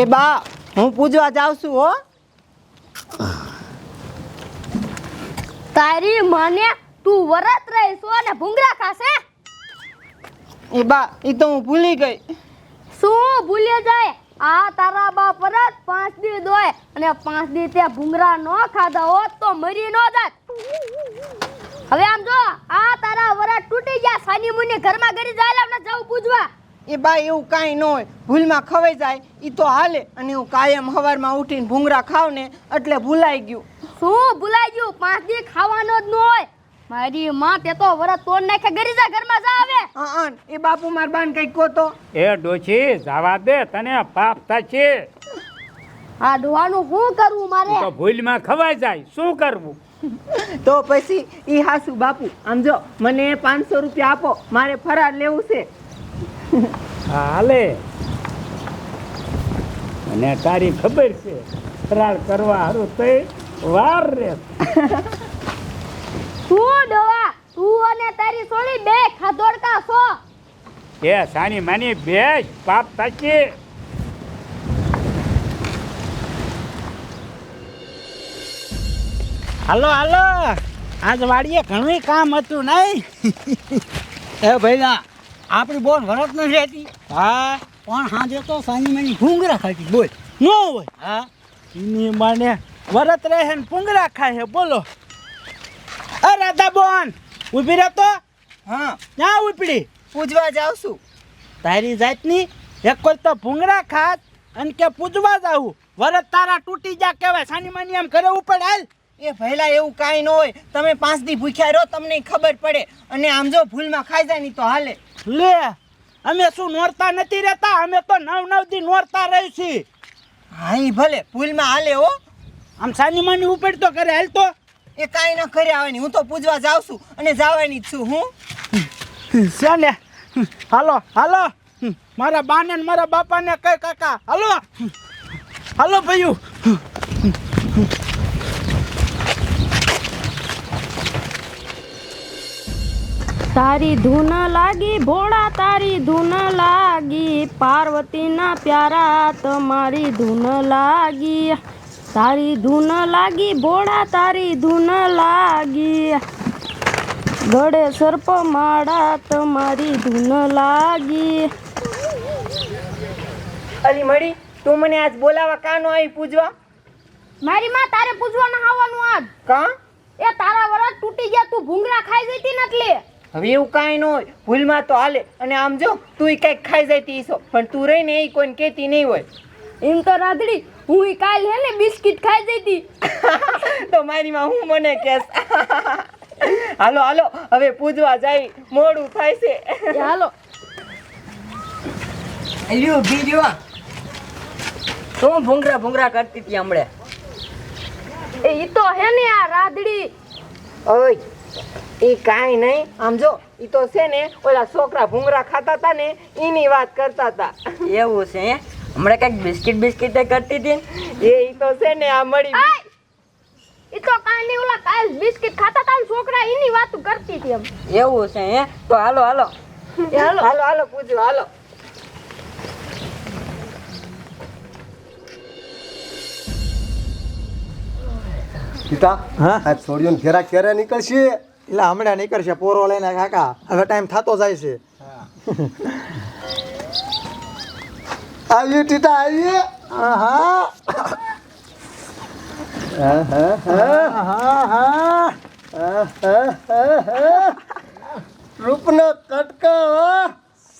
એ બા હું પૂજવા જાઉં છું હો. તારી મને તું વરત રહીશું અને ભૂંગરા ખાશે? એ બા એ તો હું ભૂલી ગઈ. શું ભૂલી જાય? આ તારા બા પરત પાંચ દી દોય અને પાંચ દી તે ભૂંગરા ન ખાધા હોત તો મરી ન જાત. હવે આમ જો આ તારા વરત તૂટી ગયા સાની મુની ઘરમાં ગરી જાય આપણે જવું પૂજવા. એ બાય એવું કાંઈ ન હોય. ભૂલમાં ખવાઈ જાય એ તો હાલે. અને હું કાયમ સવારમાં ઉઠીને ભૂંગળા ખાવ ને એટલે ભૂલાઈ ગયું. શું ભૂલાઈ ગયું? પાંચ દી ખાવાનો જ ન હોય. મારી માં તે તો વરત તોડ નાખે ગરી જા ઘરમાં જા આવે હા એ બાપુ માર બાન કઈ કહો તો. એ ડોછી જવા દે તને પાપ થશે. આ ડોહાનું શું કરવું મારે? તો ભૂલમાં ખવાઈ જાય શું કરવું? તો પછી ઈ હાસુ બાપુ આમ જો મને પાંચસો રૂપિયા આપો મારે ફરાર લેવું છે. હાલે. અને તારી ખબર છે. ફરાળ કરવા હારું તો વાર રે. તું ડોવા તું અને તારી સોળી બે ખાધોડકા છો. એ સાની માની બે પાપ સાચી હાલો હાલો. આજ વાડીએ ઘણું કામ હતું નહીં? એ ભઈલા આપણી બોન વરત નથી રહેતી હા. પણ સાંજે તો સાંજે મની ભૂંગરા ખાતી બોલ. ન હોય. હા. એની માને વરત રહે ને ભૂંગરા ખાય છે. બોલો. અ રાધા બોન ઊભી રહેતો હા. ક્યાં ઉપડી? પૂજવા જાઉં છું. તારી જાતની એક કોઈ તો ભૂંગરા ખાત અને કે પૂજવા જાવું વરત તારા તૂટી જા કહેવાય. સાની માની આમ ઘરે ઉપર હાલ. એ ભયલા એવું કાંઈ ન હોય. તમે પાંચ દી ભૂખ્યા રહો તમને ખબર પડે. અને આમ જો ભૂલમાં ખાઈ જાય ને તો હાલે. લે અમે શું નોરતા નથી રહેતા? અમે તો નવ નવ દી નોરતા રહી છીએ હાઈ ભલે ભૂલમાં હાલે હો. આમ સાની માની ઉપેડ તો કરે હાલ તો એ કાંઈ ન કરે આવવાની હું તો પૂજવા જાઉં છું અને જવાની જ છું હું. છે ને? હાલો હાલો. મારા બાને ને મારા બાપાને કઈ કાકા હાલો. હાલો ભાઈઓ તારી ધૂન લાગી ભોળા તારી ધૂન લાગી પાર્વતીના પ્યારા તમારી ધૂન લાગી. તારી ધૂન લાગી ભોળા તારી ધૂન લાગી. ગળે સર્પ માળા તમારી ધૂન લાગી. અલી મળી તું મને આજ બોલાવા કાનો આવી પૂજવા? મારી માં તારે પૂછવાનું આવવાનું આજ. કા? એ તારા વરસ તૂટી ગયા તું ભૂંગરા ખાઈ જતી ને એટલે હવે એવું કાંઈ ન હોય. ભૂલમાં તો હાલે. અને આમ જો તું કંઈક ખાઈ જતી હશો પણ તું રહીને એ કોઈને કહેતી નહીં હોય. એમ તો રાધડી હું એ કાલ હે ને બિસ્કિટ ખાઈ જતી તો મારી માં હું મને કેસ હાલો હાલો. હવે પૂજવા જાય. મોડું થાય છે. એ હાલો. લ્યો બીજો શું ભૂંગરા ભૂંગરા કરતી હતી હમણે. એ ઈ તો હે ને આ રાધડી. ઓય. એ કાંઈ નહીં. આમ જો એ તો છે ને ઓલા છોકરા ભૂંગરા ખાતા હતા ને એની વાત કરતા હતા એવું છે હમણાં કંઈક બિસ્કિટ બિસ્કિટ કરતી હતી? એ ઈ તો છે ને આ મળી આય! તો કાંઈ ઓલા કાલ બિસ્કિટ ખાતા છોકરા એની વાત કરતી હતી એમ. એવું છે હે? તો હાલો હાલો. એ હાલો. હાલો હાલો પૂજવા હાલો. પિતા હા? આ છોડીઓને ઘેરા ક્યારે નીકળશે? એટલે હમણાં નીકળશે પોરો લઈને કાકા. હવે ટાઈમ થતો જાય છે. આવી ટીટા આવી હા હા. રૂપનો કટકો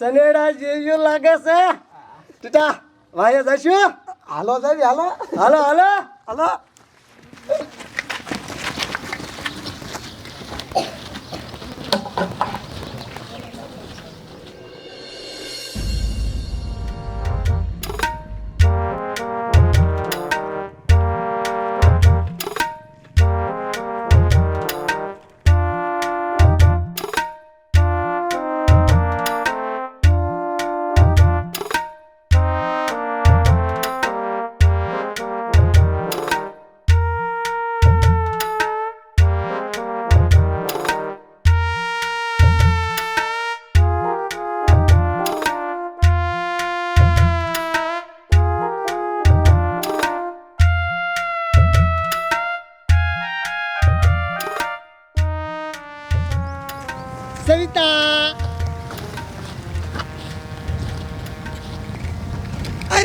સનેડા જેવું લાગે છે. ટીટા વાય જશું હાલો જાય હાલો. હાલો હાલો. હાલો. સવિતા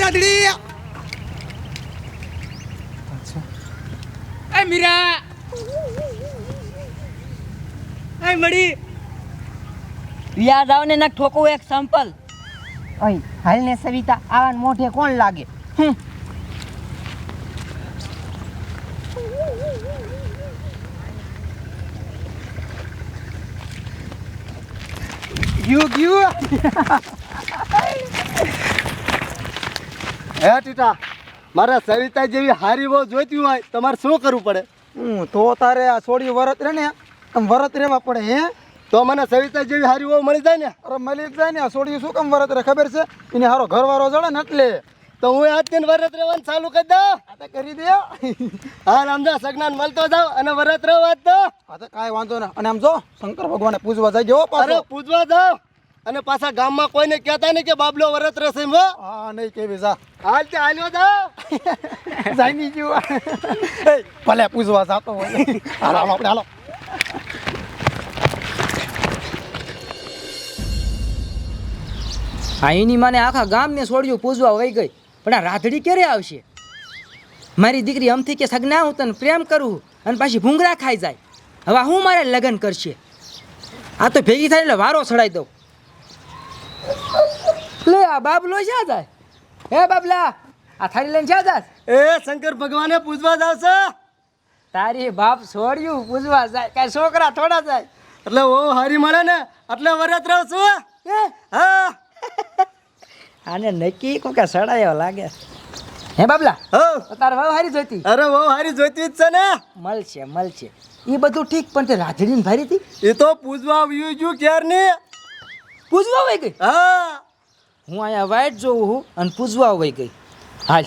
રાધડી એ મીરા એ મળી યાદ આવ ને ઠોકવું એક સેમ્પલ અહીં હાલ ને સવિતા આવા મોઢે કોણ લાગે? હમ. ગયું ગયું. હે ટીટા મારે સવિતા જેવી હારી બહુ જોઈતી હોય તમારે શું કરવું પડે? હું તો તારે આ છોડી વરત રે ને આમ વરત રહેવા પડે હે? તો મને સવિતા જેવી હારી બહુ મળી જાય ને? અરે મળી જાય ને આ છોડી શું કામ વરત રે ખબર છે? એને હારો ઘરવાળો જડે ને એટલે. તો હું આજ દિન વરત રહેવાનું ચાલુ કરી દઉં. આ તો કરી દો. હાલ આમદા સગનાન મળતો જાવ અને વરત રહો આજ તો આ તો કાંઈ વાંધો ના. અને આમ જો શંકર ભગવાનને પૂજવા જાય હો અરે પૂજવા જાવ અને પાછા ગામમાં કોઈને કહેતા નહીં કે બાબલો વરત રહેશે એમ હો. હા નહીં કે જા. હાલ તે હાલ્યો જાવ જાય નહીં જીવા. ભલે પૂજવા જાતો હોય. હાલો હાલો આપણે હાલો. હા એની માને આખા ગામને છોડ્યું પૂજવા વહી ગઈ. પણ આ રાધડી ક્યારે આવશે? મારી દીકરી અમથી કે સગના હું તને પ્રેમ કરું અને પાછી ભૂંગળા ખાઈ જાય. હવે હું મારે લગ્ન કરશે? આ તો ભેગી થાય એટલે વારો ચડાઈ દઉં. લે આ બાબલો ક્યાં જાય હે બાબલા આ થાળી લઈને જ્યાં જાય એ શંકર ભગવાને પૂજવા જાવ છે? તારી બાપ છોડ્યું પૂજવા જાય કાંઈ છોકરા થોડા જાય. એટલે ઓ હારી મળે ને એટલે વરત રહું છું હા. આને નક્કી કોકે સડાયો લાગે. હે બાબલા? હો. તો તારે વહુ હારી જોઈતી? અરે વાવ હારી જોઈતી જ છે ને. મળશે મળશે. એ બધું ઠીક પણ તે રાધડીને ભારી હતી? એ તો પૂજવા આવ્યું ગયું ક્યારની પૂજવા વઈ ગઈ? હા. હું અહીંયા વાઈટ જોઉં છું અને પૂજવા વઈ ગઈ. હાલ.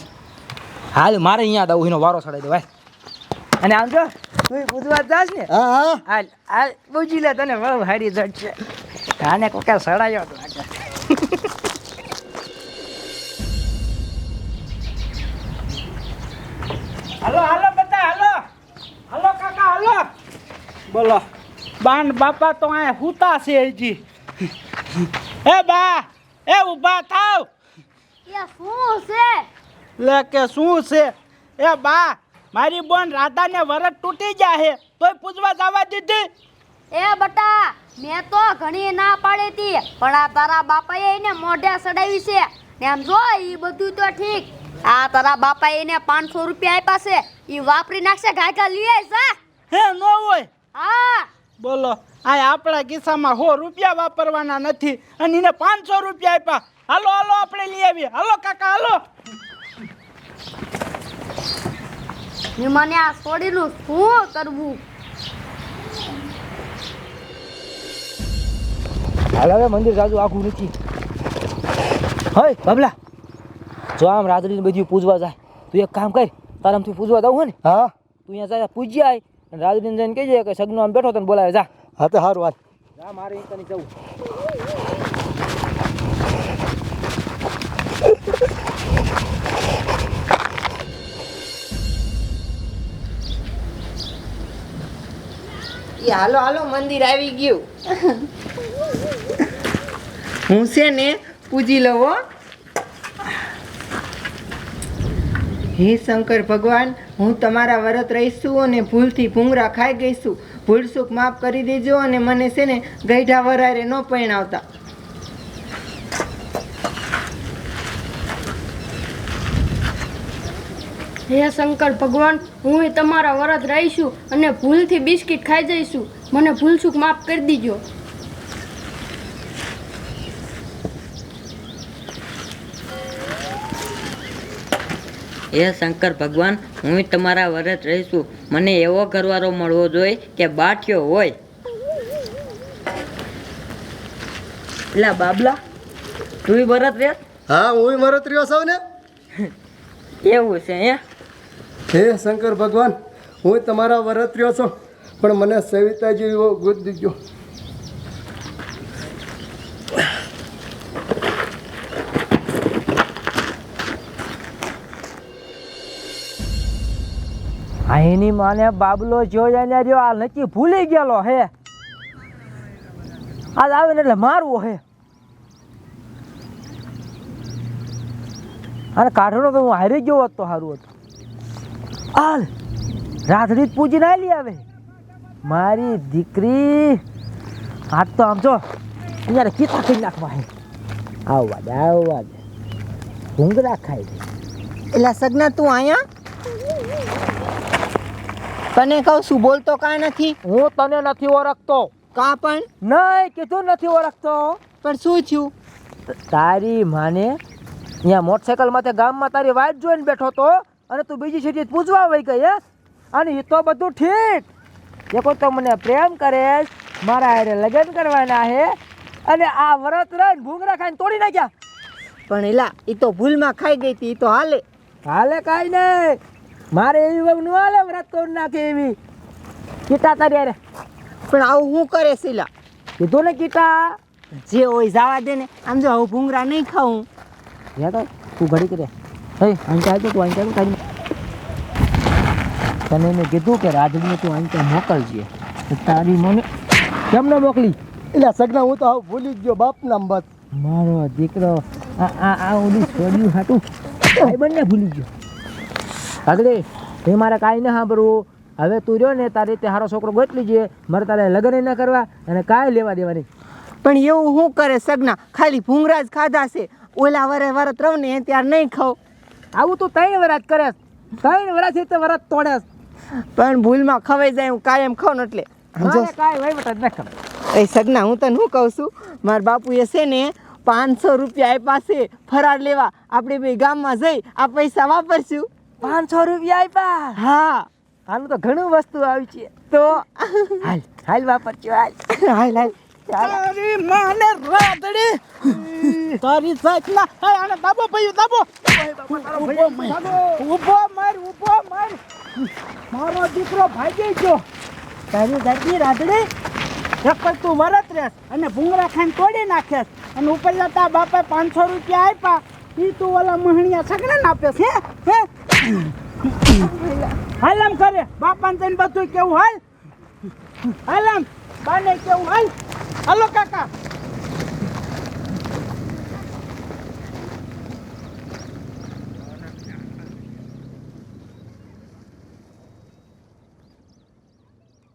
હાલ મારે અહીંયા દઉં એનો વારો સડાઈ દો ભાઈ અને આમ જો તું પૂજવા જાસ ને? હા હા. હાલ હાલ પૂજી લે તને વાવ હારી જડશે આને કોકે સડાયો જ હાલો હાલો બધા હાલો. હાલો કાકા હાલો. બોલો. બાન બાપા તો આ હુતા છે હજી. એ બા એ ઊભા થાવ. એ શું છે? લે કે શું છે? એ બા મારી બોન રાધાને વરત તૂટી જાહે તોય પૂજવા જવા દીધી. એ બટા મેં તો ઘણી ના પાડી હતી પણ આ તારા બાપાએ એને મોઢે સડાવી છે. ને આમ જો એ બધું તો ઠીક. આ તારા બાપાએ એને પાંચસો રૂપિયા આપ્યા છે. એ વાપરી નાખશે ગાયકા લઈ જા. હે નો હોય? હા. બોલો આ આપણા કિસ્સામાં સો રૂપિયા વાપરવાના નથી અને એને પાંચસો રૂપિયા આપ્યા. હાલો હાલો આપણે લઈ આવીએ. હાલો કાકા હાલો. મને આ છોડીનું શું કરવું? હાલ હવે મંદિર જાજુ આખું નથી હોય બાબલા. જો આમ રાધડીને બધું પૂજવા જાય તું એક કામ કર તારામથી પૂજવા દઉં હોય ને. હા? તું અહીંયા જાય પૂજી આય અને રાધડીને જઈને કહેજે કે સગનો આમ બેઠો તને બોલાવે જા. હા તો સારું વાત જા મારે અહીં જવું. એ હાલો હાલો મંદિર આવી ગયું. હું છે ને પૂજી લઉં હો શંકર ભગવાન, હું તમારા વરત રહીશું અને ભૂલથી ભૂંગરા ખાઈ ગઈશું. ભૂલ સુખ માફ કરી દેજો અને મને છે ને ગઈઢા વરારે ન પરણાવતા. હે શંકર ભગવાન, હું તમારા વરત રહીશું અને ભૂલથી બિસ્કિટ ખાઈ જઈશું. મને ભૂલ ચૂક માફ કરી દીજો. હે શંકર ભગવાન હું તમારા વરત રહીશું. મને એવો ઘરવારો મળવો જોઈએ કે બાઠ્યો હોય. એટલે બાબલા તું વરત રે હા હું વરત રહ્યો છું ને? એવું છે હે? હે શંકર ભગવાન હું તમારા વરત રહ્યો છું પણ મને સવિતા જેવો ગુદ દીજો એની માને બાબલો જો જાય રહ્યો, આ નક્કી ભૂલી ગયેલો હે. આજ આવે ને એટલે મારવો હે. અને કાઢવાનો તો હું હારી ગયો હોત તો સારું હતું. હાલ રાધડી પૂજી પૂજીને લઈ આવે. મારી દીકરી હાથ તો આમ જો અહીંયા કીતા કરી નાખવા હે. આવવા દે આવવા દે. ભૂંગરા ખાઈ દે એટલે સગના, તું અહીંયા? તને કહું છું બોલતો કાંઈ નથી? હું તને નથી ઓળખતો. કાં પણ? નહીં કીધું નથી ઓળખતો. પણ શું થયું? તારી માને અહીંયા મોટરસાયકલ માથે ગામમાં તારી વાત જોઈને બેઠો તો અને તું બીજી સીટી પૂછવા વહી ગઈ હે? અને એ તો બધું ઠીક. એ કોઈ તો મને પ્રેમ કરે મારા હારે લગ્ન કરવાના હે. અને આ વ્રત રહીને ભૂંગરા ખાઈને તોડી નાખ્યા. પણ એલા એ તો ભૂલમાં ખાઈ ગઈ હતી એ તો હાલે. હાલે કાંઈ નહીં. મારે એવી વહુ ન હાલે વ્રત તોડી નાખે એવી. કીટા તારી અરે પણ આવું હું કરે શીલા? કીધું ને કીટા જે હોય જવા દે ને આમ જો હું ભૂંગરા નહીં ખાઉં. યા તો તું ઘડી કરે હે અહીં ચાલતો તું અહીં ચાલતો તારી તને મેં કીધું કે રાજડીને તું અહીં ત્યાં મોકલજે તારી મને કેમ ન મોકલી? એટલે સગના હું તો આવું ભૂલી જ ગયો બાપના બસ મારો દીકરો આ આ આ ઓલી છોડ્યું હાટું. ભાઈ બંને ભૂલી ગયો. આગળ એ મારે કાંઈ ન સાંભળવું. હવે તું રહ્યો ને તારી રીતે હારો છોકરો ગોતલી જોઈએ. મારે તારે લગ્ન ના કરવા અને કાંઈ લેવા દેવા નહીં પણ એવું શું કરે સગના? ખાલી ભૂંગરા જ ખાધા છે. ઓલા વરે વરત રહું ને ત્યારે નહીં ખાઉં. આવું તું ત્રણ વરાત કરે ત્રણ વરાથી તે વરત તોડે પણ ભૂલમાં ખવાઈ જાય હું કાયમ ખાઉં ને એટલે. જો કાંઈ વહીવટ જ ન ખબર એ સગના હું તને શું કહું છું? મારા બાપુએ છે ને પાંચસો રૂપિયા આપ્યા છે ફરાર લેવા. આપણે બે ગામમાં જઈ આ પૈસા વાપરશું. પાંચસો રૂપિયા આપ્યા હા. આનું તો ઘણું વસ્તુ આવી છે. તો હાલ હાલ વાપરજો હાલ. હાલ હાલ. તારી માને રાતડી તારી સાચના હે આને દાબો ભઈ દાબો. ઊભો માર ઊભો માર માર મારો દીકરો ભાગી ગયો. તારી દાદી રાતડી એક તું વરત રહેશ અને ભૂંગળા ખાઈને તોડી નાખેસ અને ઉપર જતા બાપે પાંચસો રૂપિયા આપ્યા ઈ તું ઓલા મહણિયા સગડા આપે છે, હે? હાલ આમ કરે. બાપાને તને બધું કેવું હાલ? હાલ આમ. બાને કેવું હાલ? હાલો કાકા.